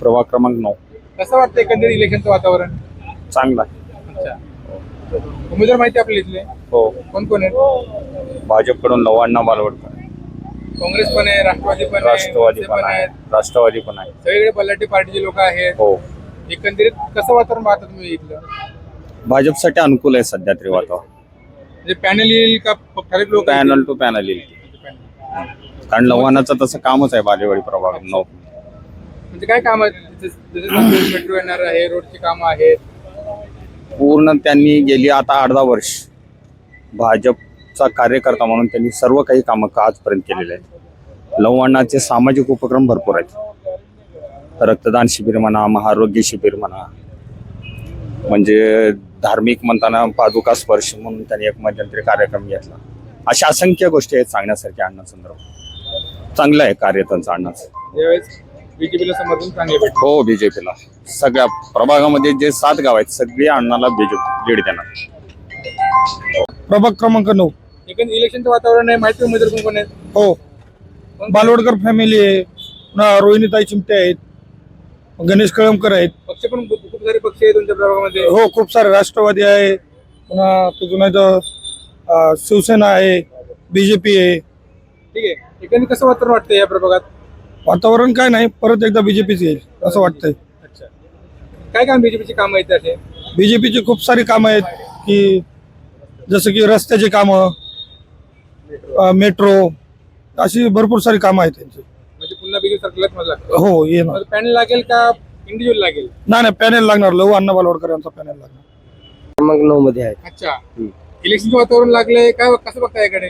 प्रभाग क्रमांक नऊ. कसं वाटतं एकंदरीत इलेक्शनचं वातावरण? चांगला अच्छा. उमेदवार माहिती आपल्या इथले? हो. कोण कोण आहेत? भाजपकडून लवांना बालवडकर. काँग्रेस पण आहे राष्ट्रवादी पण आहे राष्ट्रवादी मनसे पण आहे. आहेत. राष्ट्रवादी पण आहे. सगळीकडे बल्लाटी पार्टीचे लोक आहेत. हो. एकंदरीत कसं वातावरण पाहता तुम्ही इथलं? भाजपसाठी अनुकूल आहे सध्या तरी वातावरण. म्हणजे पॅनल येईल का ठराविक लोक पॅनल टू पॅनल येईल. कारण लव्हाणाचं तसं कामच आहे बालेवाडी प्रभाग. नऊ. म्हणजे काय काम आहे जसे मेट्रो येणार आहे रोडची कामं आहेत. पूर्ण त्यांनी गेली आता आठ दहा वर्ष. भाजपचा कार्यकर्ता म्हणून त्यांनी सर्व काही कामं का आजपर्यंत केलेले आहेत? लवणाचे सामाजिक उपक्रम भरपूर आहेत. रक्तदान शिबिर म्हणा महाआरोग्य शिबिर म्हणा. म्हणजे धार्मिक म्हणताना पादुका स्पर्श म्हणून त्यांनी एक मध्यंतरी कार्यक्रम घेतला. अशा असंख्य गोष्टी आहेत सांगण्यासारख्या अण्णासंदर्भात. चांगलं आहे कार्य त्यांचं अण्णाचं. बीजेपीला समर्थन चांगले भेटले. हो बीजेपीला सगळ्या प्रभागामध्ये जे सात गाव आहेत सगळी अण्णाला बीजेपी लीड देणार. प्रभाग क्रमांक नऊ. एकंदर इलेक्शनचं वातावरण आहे माहिती उमेदवार कोण कोण आहेत? हो. बालवडकर फॅमिली आहे पुन्हा रोहिणीताई चिमटे आहेत गणेश कळमकर आहेत. पक्ष पण खूप खूप सारे पक्ष आहेत तुमच्या प्रभागामध्ये. हो खूप सारे राष्ट्रवादी आहे पुन्हा तिथून आहे तर, अं, शिवसेना आहे बीजेपी आहे. ठीक आहे. एकंदरीत कसं वातावरण वाटतं या प्रभागात? वातावरण काय नाही परत एकदा बीजेपीच येईल असं वाटतंय. अच्छा. काय काम बीजेपीची कामं आहेत असे? बीजेपीची खूप सारी कामं आहेत की जसं की रस्त्याची कामं मेट्रो. अशी भरपूर सारी कामं आहेत त्यांची. म्हणजे पुन्हा बीजेपी सरकारलाच मला लागतं हो येणार पॅनल लागेल का इंडिव्हिज्युअल लागेल? नाही नाही पॅनेल लागणार लहू अण्णा बालवडकर यांचा पॅनेल लागणार. क्रमांक नऊ मध्ये आहे. अच्छा. इलेक्शनचं वातावरण लागलंय काय कसं बघता याकडे?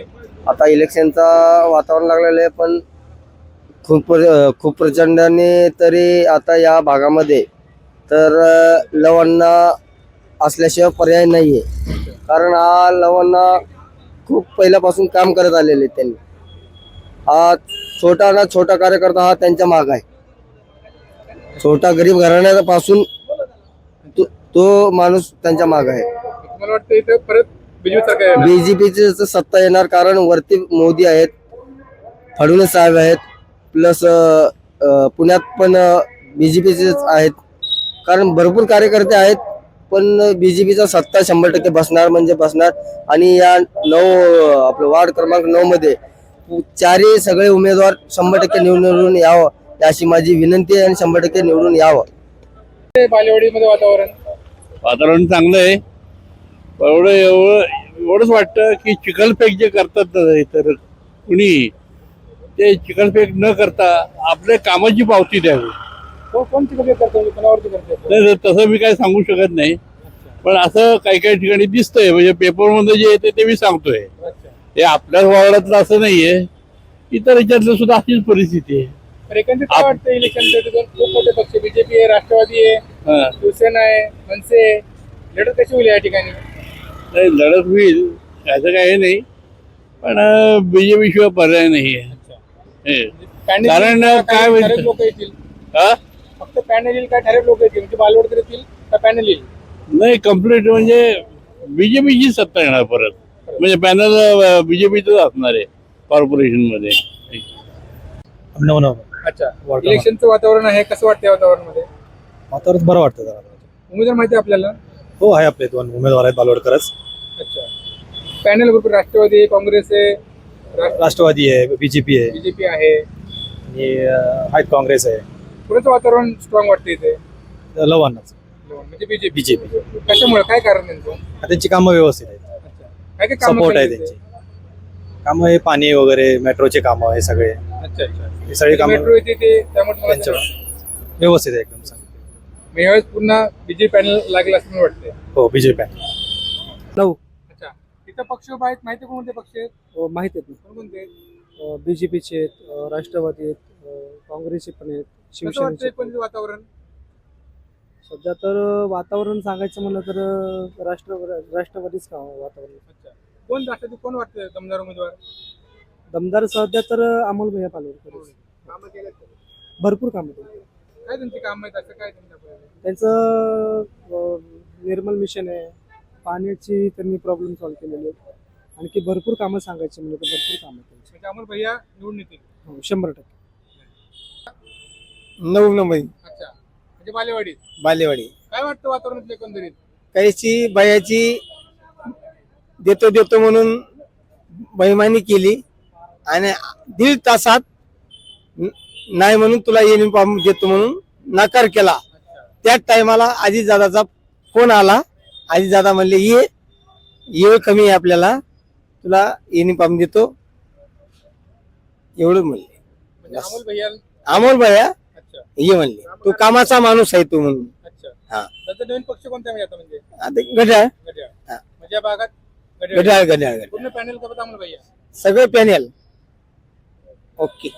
आता इलेक्शनचा वातावरण लागलेलं आहे पण खूप खूप प्रचंडाने तरी आता या भागामध्ये तर लवण्णा असल्याशिवाय पर्याय नाही आहे कारण हा लवण्णा खूप पहिल्यापासून काम करत आलेले त्यांनी. हा छोटा ना छोटा कार्यकर्ता हा त्यांच्या माग आहे. छोटा गरीब घराण्यापासून तो, तो माणूस त्यांच्या माग आहे? बीजेपीची सत्ता येणार कारण वरती मोदी आहेत फडणवीस साहेब आहेत प्लस पुण्यात पण बीजेपीचेच आहेत. कारण भरपूर कार्यकर्ते आहेत पण बीजेपीचा सत्ता शंभर टक्के बसणार म्हणजे बसणार. आणि या नऊ आपलं वार्ड क्रमांक नऊ मध्ये चारही सगळे उमेदवार शंभर टक्के निवडून निवडून यावं अशी माझी विनंती आहे आणि शंभर टक्के निवडून यावं. ते बालेवाडीमध्ये वातावरण? वातावरण चांगलं आहे. एवढं एवढं एवढंच वाटतं की चिखलफेक जे करतात ना तर कुणी ते चिखलफेक न करता आपल्या कामाची पावती द्यावी. कोणती करतो म्हणजे कोणावरती करतो तर तसं मी काय सांगू शकत नाही. पण असं काही काही ठिकाणी दिसतंय. म्हणजे पेपरमध्ये जे येते ते मी सांगतोय. हे आपल्याच वावरातलं असं नाहीये. इतर याच्यातलं सुद्धा अशीच परिस्थिती आहे. काय वाटतं खूप मोठे पक्ष बीजेपी आहे राष्ट्रवादी आहे हा. शिवसेना आहे मनसे आहे. लढत कशी होईल या ठिकाणी? नाही, लढत होईल. असं काही नाही. पण बीजेपी शिवाय पर्याय नाही आहे कारण काय होईल? लोक येतील. फक्त पॅनल येईल काय ठराविक लोक येतील? म्हणजे बालवडकर येतील का पॅनल येईल? नाही कंप्लीट म्हणजे बीजेपीची सत्ता येणार परत. म्हणजे पॅनल बीजेपीच असणार आहे कॉर्पोरेशनमध्ये. अच्छा. वातावरण. इलेक्शनचं वातावरण आहे. कसं वाटतं या वातावरणामध्ये? वातावरण बरं वाटतं जरा. उमेदवार माहिती आहे आपल्याला? हो आहे आपले दोन उमेदवार आहेत बालवडकरच. अच्छा. पॅनल ग्रुप राष्ट्रवादी काँग्रेस आहे. राष्ट्रवादी आहे बीजेपी आहे. बीजेपी आहे. आणि अं, आहेत काँग्रेस आहे. पुण्याचं वातावरण स्ट्रॉंग वाटतं इथे? लवांनाच. म्हणजे बीजेपी बीजेपी कशामुळे? काय कारण त्यांचं त्यांची कामं व्यवस्थित आहेत. अच्छा. काय काय कामं सपोर्ट आहे त्यांची. कामं हे पाणी वगैरे मेट्रोचे कामं हे सगळे? अच्छा अच्छा. हे सगळे कामं मेट्रो येते ते त्यामुळे त्यांच्या व्यवस्थित आहे एकदम चांगले. मग यावेळेस पुन्हा बीजेपी पॅनल लागेल असं मला वाटतंय. हो बीजेपी आहे नऊ तिथं पक्ष उभा आहेत माहिती कोणते पक्ष आहेत? हो, माहीत आहेत कोणकोणते ना बीजेपीचे आहेत अ, राष्ट्रवादी आहेत अ, काँग्रेसचे पण आहेत कसं वाटतं शिवसेनेचे पण एकंदरीत वातावरण? सध्या तर अ, वातावरण सांगायचं म्हणलं तर अ, राष्ट्र राष्ट्रवादीच का वातावरण? अच्छा. कोण राष्ट्रवादी कोण वाटतं दमदार उमेदवार? दमदार सध्या तर अ, अमोल भैया पालवडकर कामं केलेत का? भरपूर काम आहेत काय त्यांची काम आहेत? असं काय त्यांचं अ, निर्मल मिशन आहे. पाण्याची त्यांनी प्रॉब्लेम सॉल्व्ह केलेले आहेत आणखी भरपूर कामं सांगायची म्हणलं तर भरपूर कामं आहेत त्यांची. म्हणजे अमोल भैया निवडून येतील. हो शंभर टक्के. नऊ नंबर. अच्छा. म्हणजे बालेवाडीत बालेवाडी. काय वाटतं वातावरण एकंदरीत? काहीची बायाची देतो देतो म्हणून बैमानी केली आणि दीड तासात न- नाही म्हणून तुला युनिफॉर्म देतो म्हणून नकार केला. त्याच टायमाला आजीदादाचा फोन आला. आजीदादा म्हणले ये येळ कमी आहे आपल्याला. तुला युनिफॉर्म देतो. एवढं म्हणले. म्हणजे अमोल भैया? अमोल भैया? अच्छा. ये म्हणले. तू कामाचा माणूस आहे तू म्हणून. हा. नवीन पक्ष कोणता म्हणजे? आता घड्याळ. हा. म्हणजे या भागात घड्याळ. घड्याळ घड्याळ घड्याळ. पूर्ण पॅनल का अमोल भैया. सगळे पॅनेल. ओके.